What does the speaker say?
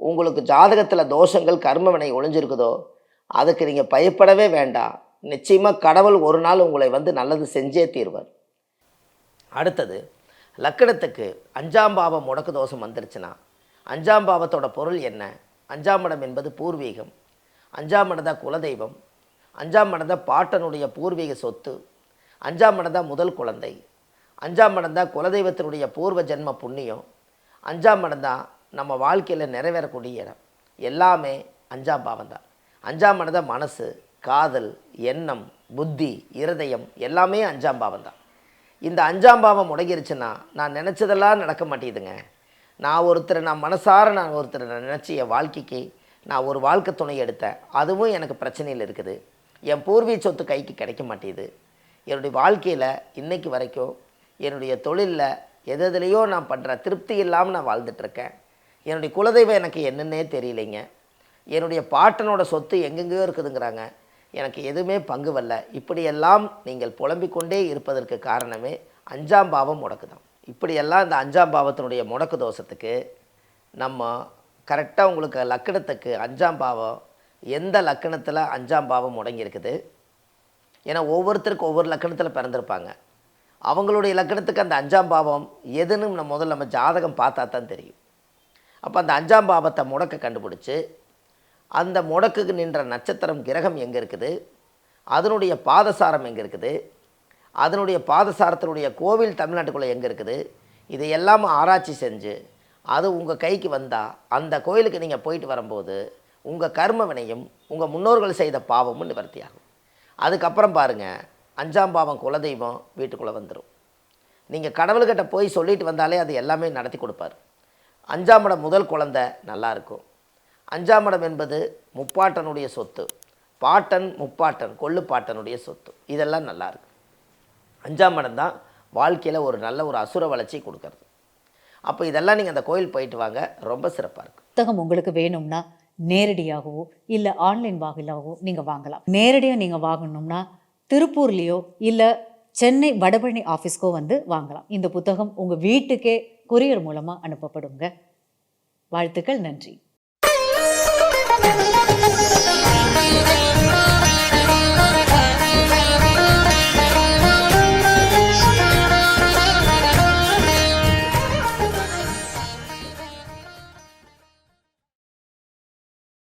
உங்களுக்கு ஜாதகத்தில் தோஷங்கள் கர்மவினை ஒளிஞ்சிருக்குதோ அதுக்கு நீங்கள் பயப்படவே வேண்டாம். நிச்சயமாக கடவுள் ஒரு நாள் உங்களை வந்து நல்லது செஞ்சே தீர்வார். அடுத்தது லக்கணத்துக்கு அஞ்சாம் பாவம் முடக்கு தோஷம் வந்துருச்சுன்னா அஞ்சாம் பாவத்தோட பொருள் என்ன? அஞ்சாம் இடம் என்பது பூர்வீகம். அஞ்சாம் இடம் தான் குலதெய்வம். அஞ்சாம் இடம் தான் பாட்டனுடைய பூர்வீக சொத்து. அஞ்சாம் இடம் தான் முதல் குழந்தை. அஞ்சாம் இடம் தான் குலதெய்வத்தினுடைய பூர்வ ஜென்ம புண்ணியம். அஞ்சாம் இடம் தான் நம்ம வாழ்க்கையில் நிறைவேறக்கூடிய இடம். எல்லாமே அஞ்சாம் பாவம் தான். அஞ்சாம் இடம் மனசு காதல் எண்ணம் புத்தி இருதயம் எல்லாமே அஞ்சாம் பாவம் தான். இந்த அஞ்சாம் பாவம் முடங்கிருச்சுன்னா நான் நினச்சதெல்லாம் நடக்க மாட்டேங்குதுங்க. நான் ஒருத்தரை நான் மனசார நான் ஒருத்தரை நான் நினச்சி என் வாழ்க்கைக்கு நான் ஒரு வாழ்க்கை துணை எடுத்தேன். அதுவும் எனக்கு பிரச்சனையில் இருக்குது. என் பூர்வீக சொத்து கைக்கு கிடைக்க மாட்டேங்குது. என்னுடைய வாழ்க்கையில் இன்றைக்கு வரைக்கும் என்னுடைய தொழிலில் எது எதுலேயோ நான் பண்ணுற திருப்தி இல்லாமல் நான் வாழ்ந்துட்டுருக்கேன் என்னுடைய குலதெய்வம் எனக்கு என்னென்னே தெரியலைங்க. என்னுடைய பாட்டனோட சொத்து எங்கெங்கேயோ இருக்குதுங்கிறாங்க. எனக்கு எதுவுமே பங்கு வரல. இப்படியெல்லாம் நீங்கள் புலம்பிக் கொண்டே இருப்பதற்கு காரணமே அஞ்சாம் பாவம் முடக்கு தான் இப்படியெல்லாம் இந்த அஞ்சாம் பாவத்தினுடைய முடக்கு தோஷத்துக்கு நம்ம கரெக்டாக உங்களுக்கு லக்கணத்துக்கு அஞ்சாம் பாவம் எந்த லக்கணத்தில் அஞ்சாம் பாவம் முடங்கியிருக்குது? ஏன்னா ஒவ்வொருத்தருக்கும் ஒவ்வொரு லக்கணத்தில் பிறந்திருப்பாங்க. அவங்களுடைய லக்கணத்துக்கு அந்த அஞ்சாம் பாவம் எதுன்னு நம்ம முதல்ல நம்ம ஜாதகம் பார்த்தா தான் தெரியும். அப்போ அந்த அஞ்சாம் பாவத்தை முடக்க கண்டுபிடிச்சி அந்த முடக்குக்கு நின்ற நட்சத்திரம் கிரகம் எங்கே இருக்குது? அதனுடைய பாதசாரம் எங்கே இருக்குது? அதனுடைய பாதசாரத்தினுடைய கோவில் தமிழ்நாட்டுக்குள்ளே எங்கே இருக்குது? இதையெல்லாம் ஆராய்ச்சி செஞ்சு அது உங்கள் கைக்கு வந்தால் அந்த கோயிலுக்கு நீங்கள் போயிட்டு வரும்போது உங்கள் கர்ம வினையும் உங்கள் முன்னோர்கள் செய்த பாவமும் நிவர்த்தியாகும். அதுக்கப்புறம் பாருங்கள் அஞ்சாம் பாவம் குலதெய்வம் வீட்டுக்குள்ளே வந்துடும் நீங்கள் கடவுள்கிட்ட போய் சொல்லிட்டு வந்தாலே அது எல்லாமே நடத்தி கொடுப்பார். அஞ்சாம் இடம் முதல் குழந்தை நல்லா இருக்கும். அஞ்சாம் இடம் என்பது முப்பாட்டனுடைய சொத்து. பாட்டன் முப்பாட்டன் கொள்ளுப்பாட்டனுடைய சொத்து. இதெல்லாம் நல்லா இருக்கும். அஞ்சாம் இடம் தான் வாழ்க்கையில் ஒரு நல்ல ஒரு அசுர வளர்ச்சி கொடுக்கறது. அப்போ இதெல்லாம் நீங்கள் அந்த கோயில் போயிட்டு வாங்க ரொம்ப சிறப்பாக இருக்கும். புத்தகம் உங்களுக்கு வேணும்னா நேரடியாகவோ இல்லை ஆன்லைன் வாயிலாகவோ நீங்கள் வாங்கலாம். நேரடியாக நீங்கள் வாங்கணும்னா திருப்பூர்லேயோ இல்லை சென்னை வடபழனி ஆஃபீஸ்க்கோ வந்து வாங்கலாம். இந்த புத்தகம் உங்கள் வீட்டுக்கே கொரியர் மூலமாக அனுப்பப்படுங்க. வாழ்த்துக்கள் நன்றி.